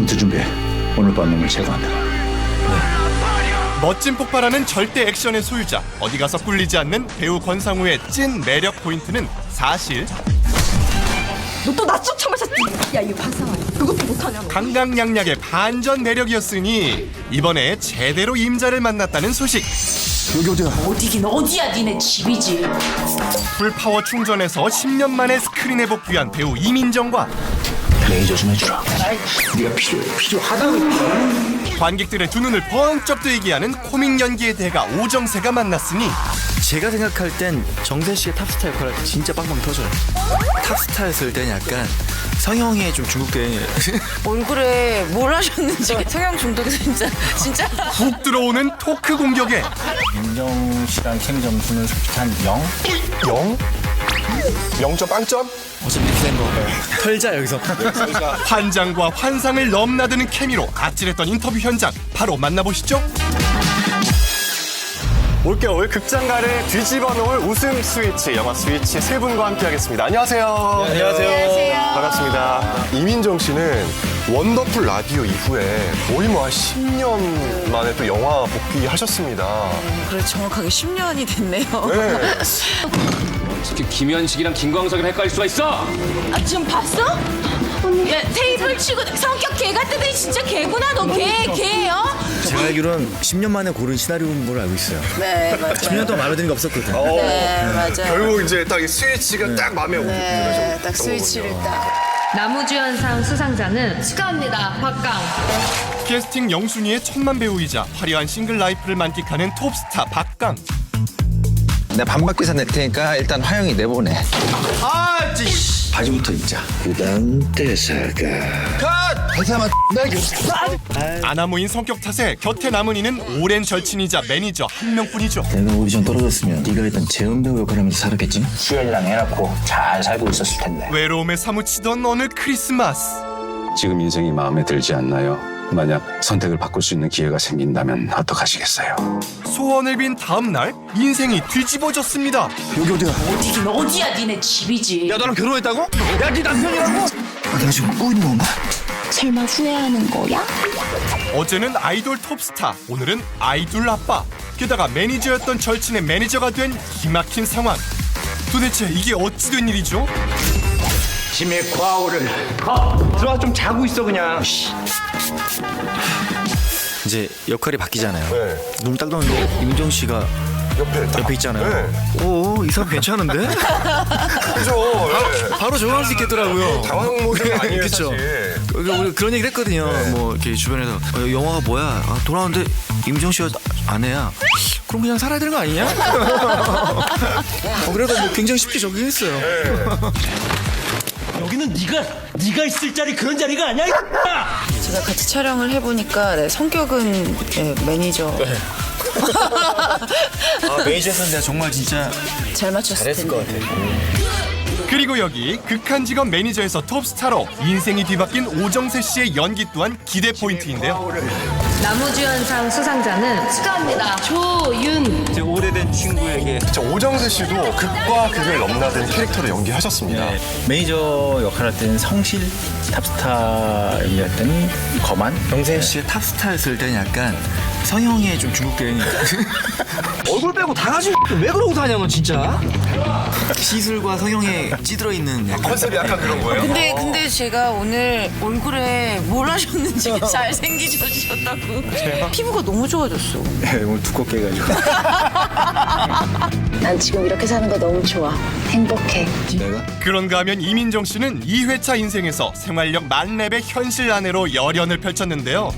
침투 준비해. 오늘 밤 놈을 제거한다. 멋진 폭발하는 절대 액션의 소유자 어디 가서 꿀리지 않는 배우 권상우의 찐 매력 포인트는 사실 너 또 나 쫓아마셨지? 야 이거 반상아 그것도 못하냐 너 강강약약의 반전 매력이었으니 이번에 제대로 임자를 만났다는 소식 여기 어디야? 어디긴 어디야 니네 집이지 풀파워 충전에서 10년 만에 스크린에 복귀한 배우 이민정과 레이저 좀 해주라. 네가 필요해. 필요하다고. 관객들의 두 눈을 번쩍 뜨이게 하는 코믹 연기의 대가 오정세가 만났으니 제가 생각할 땐 정세 씨의 탑스타 역할을 할때 진짜 빵빵 터져요. 탑스타였을 땐 약간 성형에 좀 중독된 얼굴에 뭘 하셨는지 성형 중독이 진짜 진짜 훅 들어오는 토크 공격에 윤정 씨랑 케미 점수는 솔직히 한 0? 0? 0점 빵점? 어차피 이렇게 된 거. 털자 여기서. 환장과 환상을 넘나드는 케미로 아찔했던 인터뷰 현장 바로 만나보시죠. 올겨울 극장가를 뒤집어 놓을 웃음 스위치, 영화 스위치 세 분과 함께하겠습니다. 안녕하세요. 안녕하세요. 반갑습니다. 이민정 씨는 원더풀 라디오 이후에 거의 뭐 한 10년 만에 또 영화 복귀하셨습니다. 그래 정확하게 10년이 됐네요 네. 어떻게 김현식이랑 김광석을 헷갈릴 수가 있어? 아 지금 봤어? 야 테이블 치고 성격 개 같더니 진짜 개구나 너 개개 어? 제가 알기로는 10년 만에 고른 시나리오인 걸로 알고 있어요. 네 맞아요 10년 동안 마음에 드는 게 없었거든. 네 맞아요 결국 이제 딱이 스위치가 딱 마음에 오는 네 딱 스위치를 딱 나무주연상 수상자는 축하합니다. 박강. 캐스팅 영순위의 천만 배우이자 화려한 싱글 라이프를 만끽하는 톱스타 박강. 내가 반박기사 낼 테니까 일단 화영이 내보내. 바지부터 입자. 그다음 대사가. 회사만 아나무인 성격 탓에 곁에 남은 이는 오랜 절친이자 매니저 한 명뿐이죠. 내가 오디션 떨어졌으면 네가 일단 재현 배우 역할 하면서 살았겠지? 수연이랑 애 낳고 잘 살고 있었을 텐데. 외로움에 사무치던 어느 크리스마스. 지금 인생이 마음에 들지 않나요? 만약 선택을 바꿀 수 있는 기회가 생긴다면 어떡하시겠어요? 소원을 빈 다음 날 인생이 뒤집어졌습니다. 여기 어디야? 어디긴 어디야 니네 집이지 야 너랑 결혼했다고? 야 네 남편이라고? 아, 내가 지금 꼬이는 건가? 설마 후회하는 거야? 어제는 아이돌 톱스타, 오늘은 아이돌 아빠. 게다가 매니저였던 절친의 매니저가 된 기막힌 상황. 도대체 이게 어찌 된 일이죠? 짐의 과오를. 들어와 좀 자고 있어 그냥. 이제 역할이 바뀌잖아요. 네. 눈 딱 떴는데 임정 씨가 옆에 딱. 옆에 있잖아요. 네. 오, 이 사람 괜찮은데? 그죠. 네. 바로 적응할 수 있겠더라고요. 당황 모드가 아니에요, 그쵸. 사실. 우리 우리 그런 얘기를 했거든요. 뭐 이렇게 주변에서 어, 영화가 뭐야? 아, 돌아오는데 임정 씨가 아내야. 그럼 그냥 살아야 되는 거 아니냐? 어, 그래도 뭐 굉장히 쉽게 적응했어요. 여기는 네가 네가 있을 자리 그런 자리가 아니야. 이 제가 같이 촬영을 해보니까 네, 성격은 네, 매니저 아, 메이저에서는 내가 정말 진짜 잘 맞췄을 텐데 그리고 여기 극한 직업 매니저에서 톱스타로 인생이 뒤바뀐 오정세 씨의 연기 또한 기대 포인트인데요. 나무주연상 수상자는 축하합니다. 조윤. 친구에게 저 오정세 씨도 극과 극을 넘나든 캐릭터를 연기하셨습니다. 매니저 역할할 때는 성실, 탑스타 연기할 때는 거만. 정세 씨의 탑스타였을 때는 약간 성형에 좀 중독된 얼굴 빼고 다 가지고 왜 그러고 다녀 너 진짜? 시술과 성형에 찌들어 있는 약간 컨셉이 약간 그런 거예요? 근데 근데 제가 오늘 얼굴에 뭘 하셨는지 잘 생기셨다고 피부가 너무 좋아졌어 네, 오늘 두껍게 해가지고. 난 지금 이렇게 사는 거 너무 좋아 행복해 내가? 그런가 하면 이민정 씨는 2회차 인생에서 생활력 만렙의 현실 아내로 열연을 펼쳤는데요.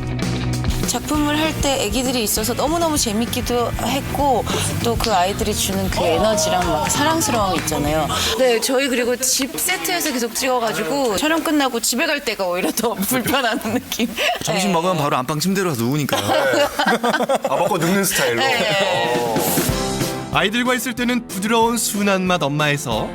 작품을 할 때 아기들이 있어서 너무너무 재밌기도 했고 또 그 아이들이 주는 그 에너지랑 막 사랑스러움 있잖아요. 네, 저희 그리고 집 세트에서 계속 찍어가지고 촬영 끝나고 집에 갈 때가 오히려 더 불편한 느낌. 점심 네. 먹으면 바로 안방 침대로 가서 누우니까요. 아, 먹고 늙는 스타일로. 네. 어. 아이들과 있을 때는 부드러운 순한 맛 엄마에서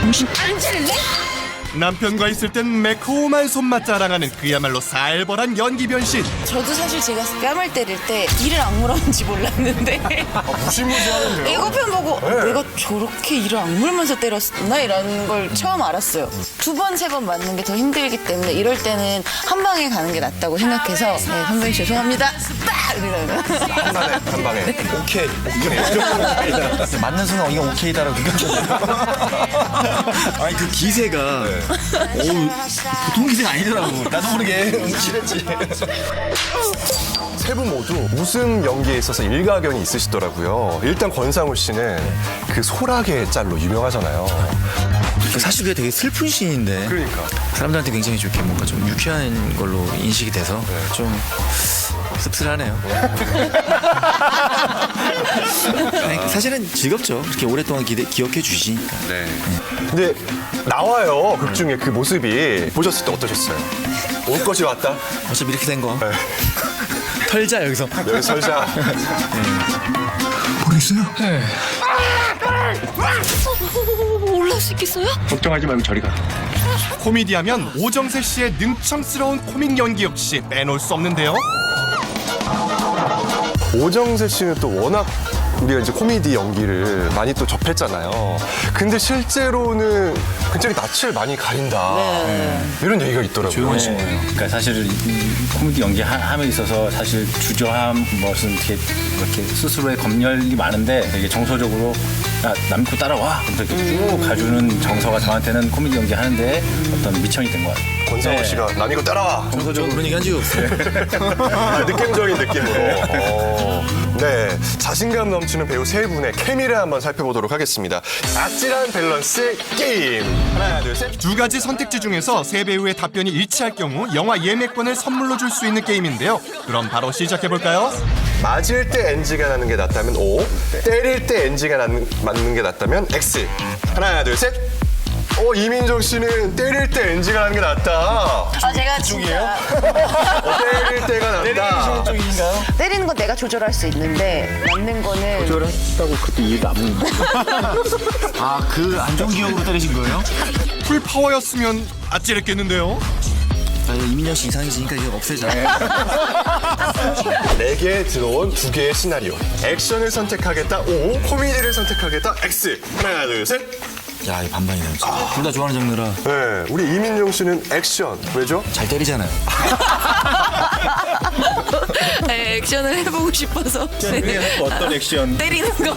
정신 안 차릴래? 남편과 있을 땐 매콤한 손맛 자랑하는 그야말로 살벌한 연기 변신. 저도 사실 제가 뺨을 때릴 때 이를 악물었는지 몰랐는데 무시무시하는데요? 예고편 보고 내가 저렇게 이를 악물면서 때렸나 이런 걸 처음 알았어요. 두 번 세 번 맞는 게 더 힘들기 때문에 이럴 때는 한 방에 가는 게 낫다고 생각해서 네, 선배님 죄송합니다. 빡 이러면 한 방에, 한 방에. 오케이. 맞는 순간 이게 오케이다라고 느꼈잖아요. 아니 그 기세가 어우, 보통 기세가 아니더라고. 나도 모르게 싫었지. 세 분 모두 웃음 연기에 있어서 일가견이 있으시더라고요. 일단 권상우 씨는 그 소라게 짤로 유명하잖아요. 사실 그게 되게 슬픈 씬인데 그러니까. 사람들한테 굉장히 좋게 뭔가 좀 유쾌한 걸로 인식이 돼서 좀 씁쓸하네요. 아니, 사실은 즐겁죠. 그렇게 오랫동안 기대, 기억해 주시니까. 네. 근데 나와요 극 중에 그 모습이 보셨을 때 어떠셨어요? 올 것이 왔다. 어차피 이렇게 된 거. 네. 털자 여기서. 여기 설자. 올라올 수 있겠어요? 걱정하지 말고 저리 가. 코미디하면 오정세 씨의 능청스러운 코믹 연기 역시 빼놓을 수 없는데요. 오정세 씨는 또 워낙 우리가 이제 코미디 연기를 많이 또 접했잖아요. 근데 실제로는 굉장히 낯을 많이 가린다. 이런 얘기가 있더라고요. 조용한 친구예요. 그러니까 사실 이 코미디 연기함에 있어서 사실 주저함 무슨 이렇게 이렇게 스스로의 검열이 많은데 되게 정서적으로 야, 남고 따라와 그렇게 쭉 가주는 정서가 저한테는 코미디 연기 하는데 어떤 미천이 된 것 같아요. 권상우 네. 씨가 난 이거 따라와. 저 그런 얘기 한 적이 없어요. 아, 느낌적인 느낌으로. 어, 네. 자신감 넘치는 배우 세 분의 케미를 한번 살펴보도록 하겠습니다. 아찔한 밸런스 게임. 하나, 둘, 셋. 두 가지 선택지 중에서 세 배우의 답변이 일치할 경우 영화 예매권을 선물로 줄 수 있는 게임인데요. 그럼 바로 시작해 볼까요? 맞을 때 NG가 나는 게 낫다면 O, 때릴 때 NG가 나는, 맞는 게 낫다면 X. 하나, 둘, 셋. 어, 이민정 씨는 때릴 때 NG가 나는 게 낫다. 아 제가 진짜 어, 때릴 때가 낫다. 때리는 건 내가 조절할 수 있는데 맞는 거는 했다고 그때 이해도 안 묻는 아, 그안 좋은 기억으로 때리신 거예요? 풀 파워였으면 아찔했겠는데요. 아, 이거 이민정 씨 이상해지니까 이거 없애자. 네개 들어온 두 개의 시나리오. 액션을 선택하겠다 O, 코미디를 선택하겠다 X. 하나, 둘, 셋. 야, 이 반반이네요. 둘다 좋아하는 장르라 네, 우리 이민정 씨는 액션. 왜죠? 잘 때리잖아요. 네, 액션을 해보고 싶어서 네. 어떤 액션? 때리는 거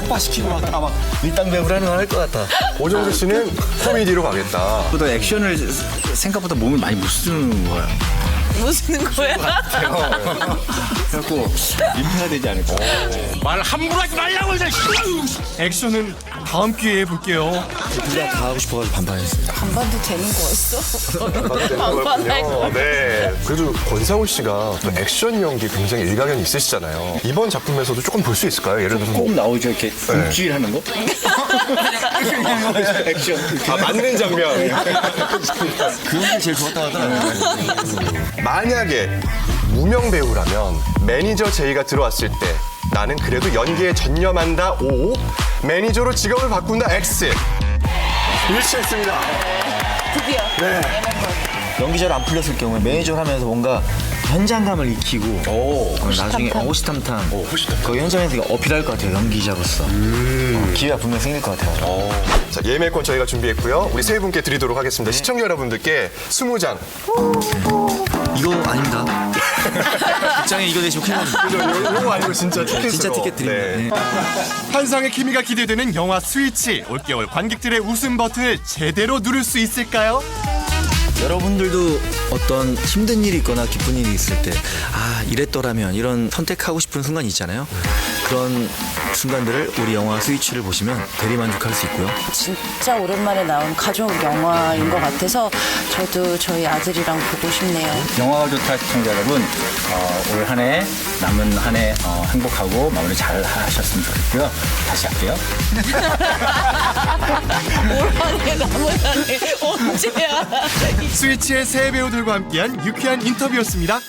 폭파시키고 막다막 밀당 배우라는 할것 같다. 오정세 씨는 코미디로 가겠다. 보다 액션을 생각보다 몸을 많이 못 쓰는 거야. 뭐 쓰는 거야? 그래갖고 민폐가 되지 않을까. 말 함부로 하지 말라고 이제. 액션은 다음 기회에 볼게요. 둘다 다 하고 싶어가지고 반반했습니다. 반반도 되는 거였어? 반반할. 거 네. 그래도 권상우 씨가 또 액션 연기 굉장히 일가견이 있으시잖아요. 이번 작품에서도 조금 볼 수 있을까요? 예를 들어서 뭐, 꼭 나오죠 이렇게 움찔하는 거. 액션. 아, 맞는 장면. 그런 게 제일 좋았다 하더라고요. 만약에 무명 배우라면 매니저 제의가 들어왔을 때 나는 그래도 연기에 전념한다 O 매니저로 직업을 바꾼다 X. 일치했습니다. 드디어. 연기자로 안 풀렸을 경우에 매니저를 하면서 뭔가 현장감을 익히고 어, 나중에 어, 호시탐탐. 그 현장에서 어필할 것 같아요 연기자로서. 어, 기회가 분명 생길 것 같아요. 자, 예매권 저희가 준비했고요. 우리 세 분께 드리도록 하겠습니다. 시청자 여러분들께 20장. 이거 아닙니다 극장에 이거 대신 큰일 납니다 이거 아니고 진짜 티켓으로. 진짜 티켓 드립니다 네. 환상의 케미가 기대되는 영화 스위치 올겨울 관객들의 웃음 버튼을 제대로 누를 수 있을까요? 여러분들도 어떤 힘든 일이 있거나 기쁜 일이 있을 때, 아, 이랬더라면 이런 선택하고 싶은 순간이 있잖아요. 그런 순간들을 우리 영화 스위치를 보시면 대리만족할 수 있고요. 진짜 오랜만에 나온 가족 영화인 것 같아서 저도 저희 아들이랑 보고 싶네요 영화가 좋다 시청자 여러분 어, 올 한 해 남은 한해 어, 행복하고 마무리 잘 하셨으면 좋겠고요. 다시 할게요. 올한해 남은 한해 언제야 스위치의 새 배우들과 함께한 유쾌한 인터뷰였습니다.